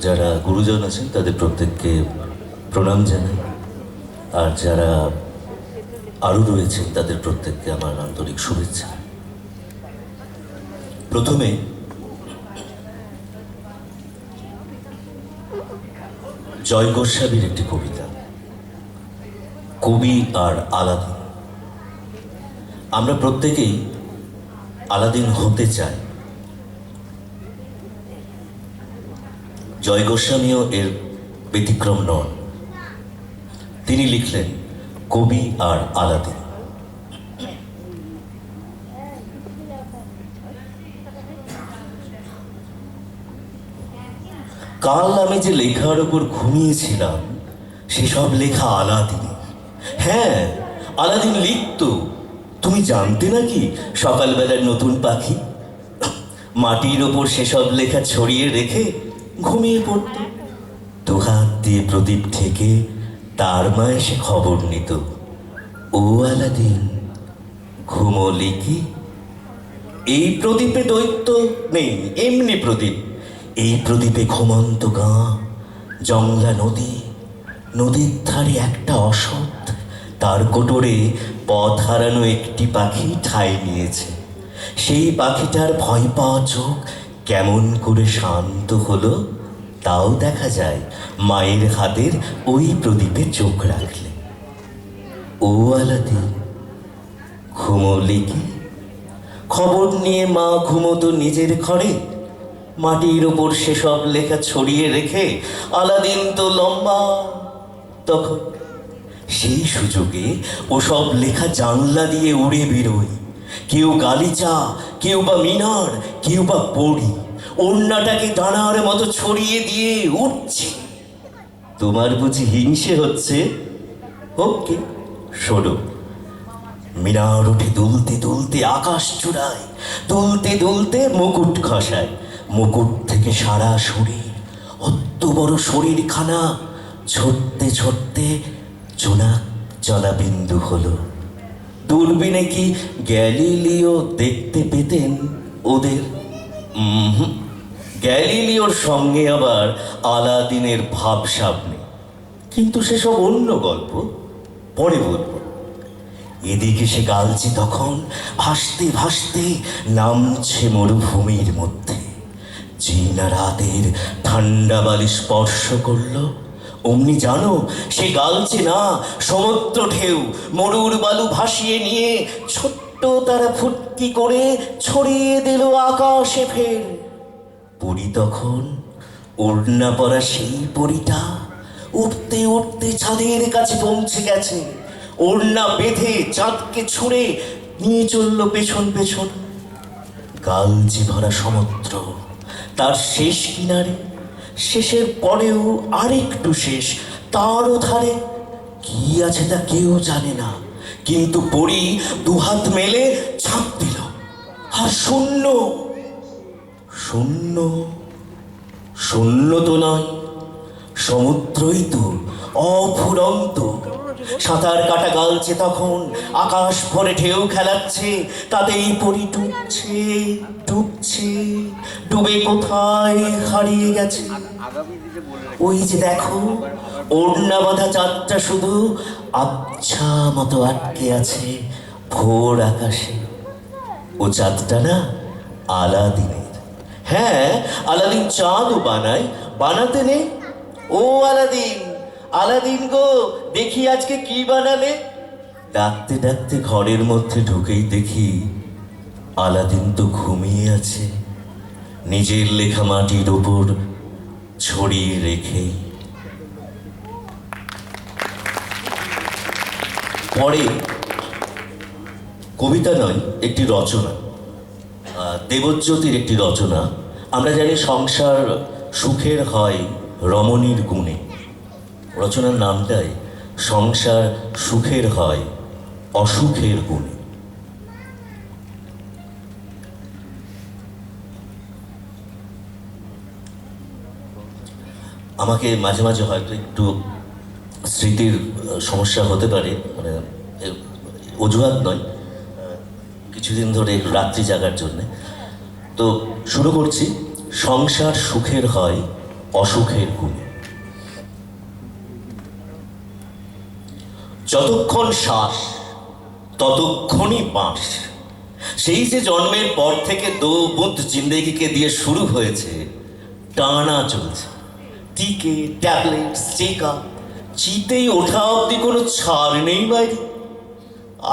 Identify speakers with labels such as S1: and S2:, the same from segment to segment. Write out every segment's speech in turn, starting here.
S1: যারা গুরুজন আছেন, তাদের প্রত্যেককে প্রণাম জানাই। আর যারা আরও রয়েছেন, তাদের প্রত্যেককে আমার আন্তরিক শুভেচ্ছা। প্রথমে জয় গোস্বামীর একটি কবিতা, কবি আর আলাদিন। আমরা প্রত্যেকেই আলাদিন হতে চাই। জয় গোস্বামীও এর ব্যতিক্রম নন। তিনি লিখলেন, কবি আর আলাদিন কাল আমি যে লেখার ওপর ঘুমিয়েছিলাম, সেসব লেখা আলাদিন হ্যাঁ আলাদিন লিখত। তুমি জানতে নাকি সকালবেলার নতুন পাখি? মাটির ওপর সেসব লেখা ছড়িয়ে রেখে ঘুমিয়ে পড়ত। দু হাত দিয়ে প্রদীপ থেকে তার মা এসে খবর নিত। ও আলাদিন, ঘুমোলি কি? এই প্রদীপে দৈত্য নেই, এমনি প্রদীপ। এই প্রদীপে ঘুমন্ত গাঁ জংলা নদী, নদীর ধারে একটা অসৎ, তার কোটরে পথ হারানো একটি পাখি ঠাঁই নিয়েছে। সেই পাখিটার ভয় পাওয়া চোখ কেমন করে শান্ত হলো, তাও দেখা যায় মায়ের হাতের ওই প্রদীপে চোখ রাখলে। ও আলাদি, ঘুমোলি কি? খবর নিয়ে মা ঘুমতো নিজের ঘরে। মাটির ওপর সেসব লেখা ছড়িয়ে রেখে আলাদিন তো লম্বা। তখন সেই সুযোগে ওসব লেখা জানলা দিয়ে উড়ে বেরোয়। কেউ গালিচা, কেউ বা মিনার, কেউ বা পড়ি ওড়নাটাকে দাঁড়ার মতো ছড়িয়ে দিয়ে উঠছে। তোমার বুঝি হিংসে হচ্ছে? ওকে, শোনো। মিনার উঠে দুলতে দুলতে আকাশ চূড়ায়, দুলতে দুলতে মুকুট খসায় মুকুট থেকে সারা শরীর অত বড় শরীরখানা, ছোটতে ছড়তে জোনাক জলা বিন্দু হলো। দূরবীনে কি গ্যালিলিও দেখতে পেতেন ওদের? গ্যালিলিওর সঙ্গে আবার আলাদিনের ভাবসাব নেই কিন্তু সেসব অন্য গল্প পরে বলব। এদিকে সে গালছে তখন ভাসতে ভাসতে নামছে মরুভূমির মধ্যে। জিনা রাতের ঠান্ডা বালি স্পর্শ করল। অমনি জানো, সে গালছে না, সমুদ্র ঢেউ, মরুর বালু ভাসিয়ে নিয়ে ছোট্ট তারা ফুটকি করে ছড়িয়ে দিল আকাশে ফের। পরি তখন ওড়না পরা সেই পরিটা উঠতে উঠতে ছাদের কাছে পৌঁছে গেছে। ওড়না বেঁধে চাঁদকে ছুঁড়ে নিয়ে চলল পেছন পেছন। গালজি ভরা সমুদ্র তার শেষ কিনারে শেষের পরেও আরেকটু শেষ তারও ধারে কি আছে তা কেউ জানে না। কিন্তু পড়ি দুহাত মেলে ছাপ দিল। আর শূন্য শূন্য শূন্য তো নয়, সমুদ্রই তো, অফুরন্ত। সাঁতার কাটা গালছে তখন আকাশ ভরে ঢেউ খেলাচ্ছে, তাতেই পরি ডুবছে ডুবছে, ডুবে কোথায় হারিয়ে গেছে। ওই যে দেখো ওড়না বাঁধা চাঁদটা শুধু আচ্ছা মতো আটকে আছে ভোর আকাশে। ও চাঁদটা না আলাদিনের। হ্যাঁ আলাদিন চাঁদও বানায়, বানাতে নেই। ও আলাদিন আলাদিন গো, দেখি আজকে কি বানালে? ডাকতে ডাকতে ঘরের মধ্যে ঢুকেই দেখি আলাদিন তো ঘুমিয়ে আছে। নিজের লেখা মাটির ওপর ছড়িয়ে রেখেই। পরে, কবিতা নয়, একটি রচনা। দেবজ্যোতির একটি রচনা। আমরা জানি সংসার সুখের হয় রমণীর গুণে। রচনার নামটাই সংসার সুখের হয়, অসুখের গুণে। আমাকে মাঝে মাঝে হয়তো একটু স্মৃতির সমস্যা হতে পারে মানে অজুহাত নয় কিছুদিন ধরে রাত্রি জাগার জন্যে। তো শুরু করছি, সংসার সুখের হয়, অসুখের গুণে। যতক্ষণ শ্বাস, ততক্ষণই বাঁশ। সেই যে জন্মের পর থেকে দো বুধ জিন্দেগিকে দিয়ে শুরু হয়েছে, টানা চলছে। টিকে, ট্যাবলেট চেকা চিতেই ওঠা অব্দি কোনো ছাড় নেই বাইরে।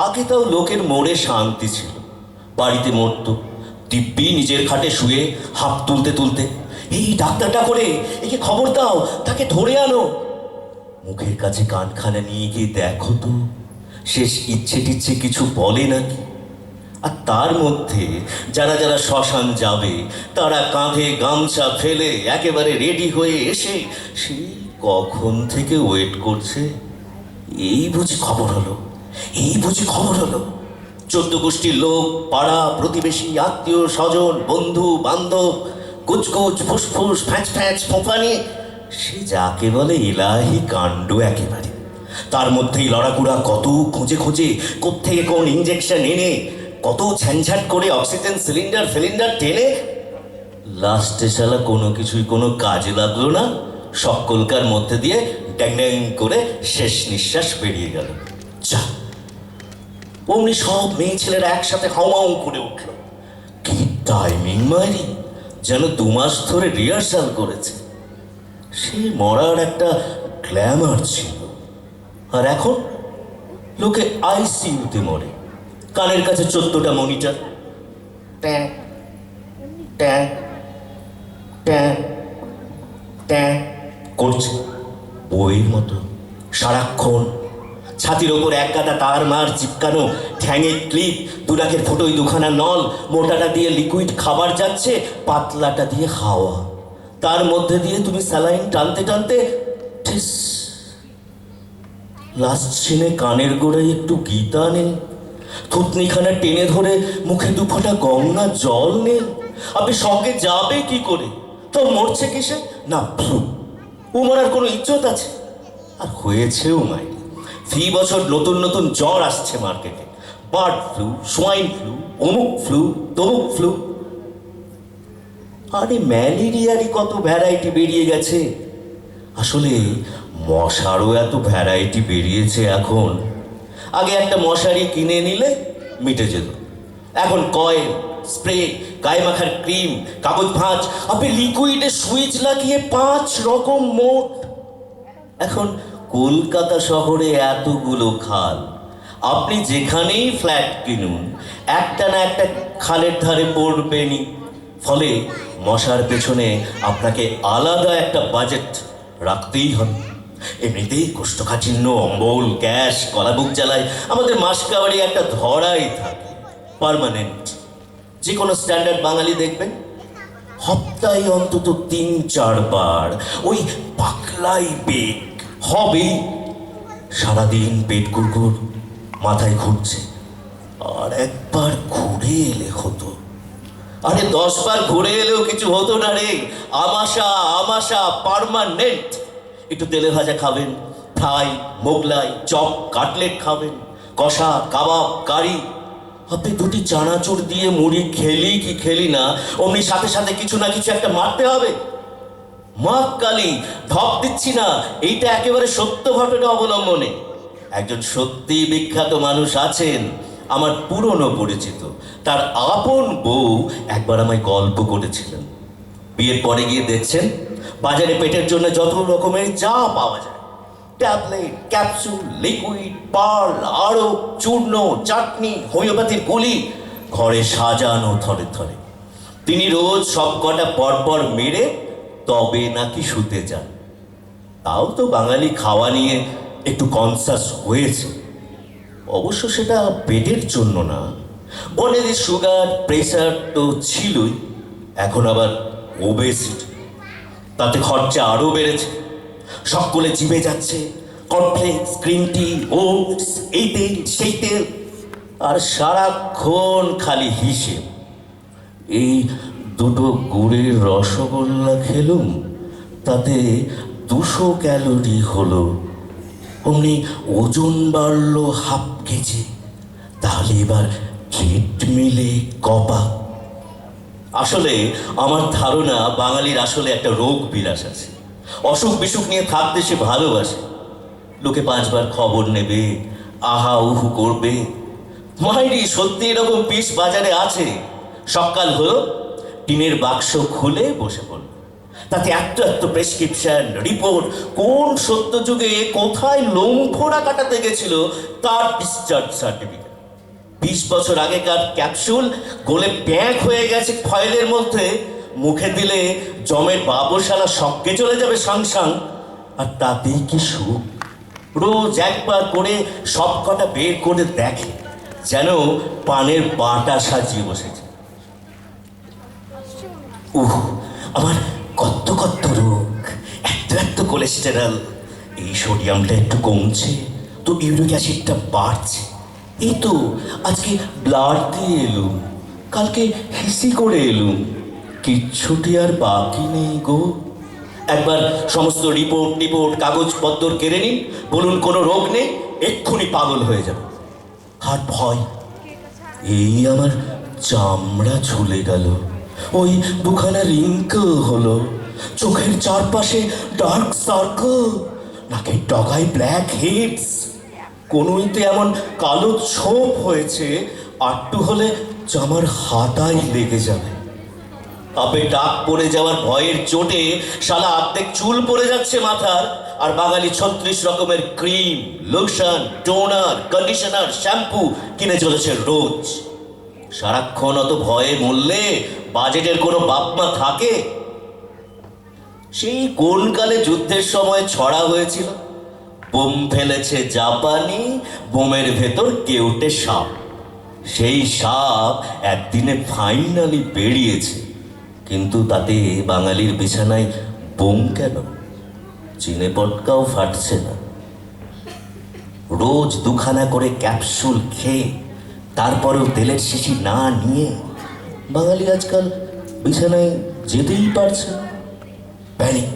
S1: আগে তাও লোকের মোড়ে শান্তি ছিল। বাড়িতে মরতো, দিব্যি নিজের খাটে শুয়ে হাত তুলতে তুলতে, এই ডাক্তারটা করে, একে খবর দাও, তাকে ধরে আনো। মুখের কাছে কানখানা নিয়ে গিয়ে দেখো তো, শেষ ইচ্ছে টিচ্ছে কিছু বলে নাকি? আর তার মধ্যে যারা যারা শ্মশান যাবে, তারা কাঁধে গামছা ফেলে একেবারে রেডি হয়ে এসে সেই কখন থেকে ওয়েট করছে? এই বুঝি খবর হলো, এই বুঝি খবর হলো। চোদ্দ গোষ্ঠীর লোক, পাড়া, প্রতিবেশী, আত্মীয়, স্বজন, বন্ধু, বান্ধব, কুচকুচ, ফুসফুস ফ্যাঁচ ফ্যাঁচ ফোঁপানি সে যাকে বলে ইলাহি কাণ্ড একেবারে। তার মধ্যেই লড়াকুড়া কত খুঁজে খুঁজে, কোত্থেকে কোন ইঞ্জেকশন এনে, কত ছ্যানছ্যাট করে অক্সিজেন সিলিন্ডার সিলিন্ডার টেনে। লাস্টে শালা কোনো কিছুই, কোনো কাজে লাগল না। সকলকার মধ্যে দিয়ে ড্যাং ড্যাং করে শেষ নিঃশ্বাস বেরিয়ে গেল। যা। অমনি সব মেয়ে ছেলেরা একসাথে হাওয়াও করে উঠল। কি টাইমিং মারি! যেন দু মাস ধরে রিহার্সাল করেছে। সে মরার একটা গ্ল্যামার ছিল। আর এখন লোকে আইসিইউতে মরে। কানের কাছে চোদ্দটা মনিটার ট্যাঁ ট্যাঁ ট্যাঁ ট্যাঁ করছে। বইয়ের মতো, সারাক্ষণ। ছাতির ওপর এক গাদা তার মার চিপকানো ঠ্যাঙের ক্লিপ দুরাকের ফটোই দুখানা নল, মোটাটা দিয়ে লিকুইড খাবার যাচ্ছে, পাতলাটা দিয়ে হাওয়া। তার মধ্যে দিয়ে তুমি স্যালাইন টানতে টানতে লাস্ট সিনে কানের গোড়ায় একটু গীতা নেই থুতনিখানা টেনে ধরে মুখে দু ফোঁটা গঙ্গা জল নেই আপনি সঙ্গে যাবে কি করে? তো মরছে কিসে? না ফ্লু ও মরার কোনো ইজ্জত আছে? আর হয়েছেও মাই ফি বছর নতুন নতুন জ্বর আসছে মার্কেটে। বার্ড ফ্লু, সোয়াইন ফ্লু, অমুক ফ্লু, তমুক ফ্লু। আরে ম্যালেরিয়ারই কত ভ্যারাইটি বেরিয়ে গেছে। আসলে মশারও এত ভ্যারাইটি বেরিয়েছে এখন। আগে একটা মশারি কিনে নিলে মিটে যেত। এখন কয়েল স্প্রে গায়ে মাখার ক্রিম, কাগজ ভাঁজ, আপনি লিকুইডে সুইচ লাগিয়ে পাঁচ রকম মোট। এখন কলকাতা শহরে এতগুলো খাল। আপনি যেখানেই ফ্ল্যাট কিনুন, একটা না একটা খালের ধারে পড়বেনই। ফলে মশার পেছনে আপনাকে আলাদা একটা বাজেট রাখতেই হবে। এমনিতেই কোষ্ঠকাঠিন্য, অম্বল, গ্যাস কলাবুক জ্বালায় আমাদের মাসকাবারি একটা ধরাই থাকে পার্মানেন্ট যে কোনো স্ট্যান্ডার্ড বাঙালি দেখবেন, সপ্তাহে অন্তত তিন চারবার ওই পাকলাই বেগ হবেই সারাদিন পেট গুড়গুড়, মাথায় ঘুরছে। আর একবার ঘুরে এলে হতো। আরে দশ বার ঘুরে এলেও কিছু হতো না রে। আমাশা আমাশা পারমানেন্ট একটু তেলে ভাজা খাবেন, ফ্রাই, মোগলাই, চপ, কাটলেট খাবেন, কষা, কাবাব, কারি। আপনি দুটি চানাচুর দিয়ে মুড়ি খেলি কি খেলি না, অমনি সাথে সাথে কিছু না কিছু একটা মারতে হবে। মা কালী ধপ দিচ্ছি না, এইটা একেবারে সত্য ঘটনা অবলম্বনে। একজন সত্যি বিখ্যাত মানুষ আছেন আমার পুরনো পরিচিত। তার আপন বউ একবার আমায় গল্প করেছিলেন। বিয়ের পরে গিয়ে দেখছেন, বাজারে পেটের জন্য যত রকমের যা পাওয়া যায়। ট্যাবলেট, ক্যাপসুল, লিকুইড, পার্ল আরও চূর্ণ, চাটনি, হোমিওপ্যাথির গুলি ঘরে সাজানো থরে থরে। তিনি রোজ সব কটা পরপর মেরে তবে নাকি শুতে যান। তাও তো বাঙালি খাওয়া নিয়ে একটু কনসাস হয়েছে। অবশ্য সেটা পেটের জন্য না। বলে যে সুগার প্রেশার তো ছিলই, এখন আবার ওবেসিটি তাতে খরচা আরও বেড়েছে। সকলে জিভে যাচ্ছে, কর্নফ্লেক্স, গ্রিন টি, ওটস এই তেল সেই তেল আর সারাক্ষণ খালি হিসেব। এই দুটো গুড়ের রসগোল্লা খেলুম, তাতে দুশো ক্যালোরি হলো অমনি ওজন বাড়লো হাফ কেজি। তাহলে এবার ট্রিটমিলে কপা। আসলে আমার ধারণা বাঙালির আসলে একটা রোগ বিলাস আছে। অসুখ বিসুখ নিয়ে থাকতে সে ভালোবাসে। লোকে পাঁচবার খবর নেবে, আহা উহু করবে। মাইরি, সত্যি এরকম পিস বাজারে আছে? সকাল হলো টিনের বাক্স খুলে বসে পড়ল তাতে এত এত প্রেসক্রিপশন রিপোর্ট কোন সত্য যুগে কোথায় লোম ফোড়া কাটাতে গেছিল, তার ডিসচার্জ সার্টিফিকেট বিশ বছর আগেকার ক্যাপসুল গোলে প্যাক হয়ে গেছে ফয়েলের মধ্যে। মুখে দিলে জমের বাবরশালা সবকে চলে যাবে সাংসাং আর তাতেই কি সুখ? রোজ একবার করে সব কটা বের করে দেখে, যেন পানের বাটা সাজিয়ে বসেছে। উহ, আমার কোলেস্টেরল এই সোডিয়ামটা একটু কমছে, তো ইউরিক অ্যাসিডটা বাড়ছে। এই তো, আজকে ব্লাড দিয়ে এলুম, কালকে হিসি করে এলুম। কিচ্ছুটি আর বাকি নেই গো। একবার সমস্ত রিপোর্ট টিপোর্ট কাগজপত্র কেড়ে নিন, বলুন কোনো রোগ নেই, এক্ষুনি পাগল হয়ে যাবে। আর ভয়, এই আমার চামড়া ঝুলে গেল, ওই দুখানা রিঙ্কল হলো। চোখের চারপাশে ডার্ক সার্কেল নাকের ডগায় ব্ল্যাক হেডস কোনোইতে এমন কালো ছোপ হয়েছে, আটটু হলে জামার হাতায় লেগে যাবে। আপে ডাক পড়ে যাওয়ার ভয়ের চোটে শালা অর্ধেক চুল পড়ে যাচ্ছে মাথার, আর বাঙালি ছত্রিশ রকমের cream lotion toner conditioner shampoo কিনে চলেছে রোজ। সারাক্ষণ অত ভয়ে মরলে বাজেটের কোনো বাপমা থাকে? সেই কোন কালে যুদ্ধের সময় ছড়া হয়েছিল? বোম ফেলেছে জাপানি, বোমের ভেতর কেউটে সাপ। সেই সাপ একদিনে ফাইনালি বেরিয়েছে কিন্তু তাতে বাঙালির বিছানায় বোম কেন? চিনে পটকাও ফাটছে না। রোজ দুখানা করে ক্যাপসুল খেয়ে, তারপরেও তেলের শিশি না নিয়ে বাঙালি আজকাল বিছানায় যেতেই পারছে না। Panic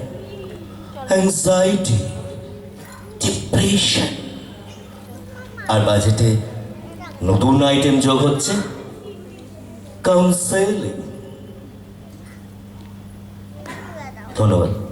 S1: anxiety, depression. আর বাজেটে নতুন আইটেম যোগ হচ্ছে কাউন্সেলিং ধন্যবাদ।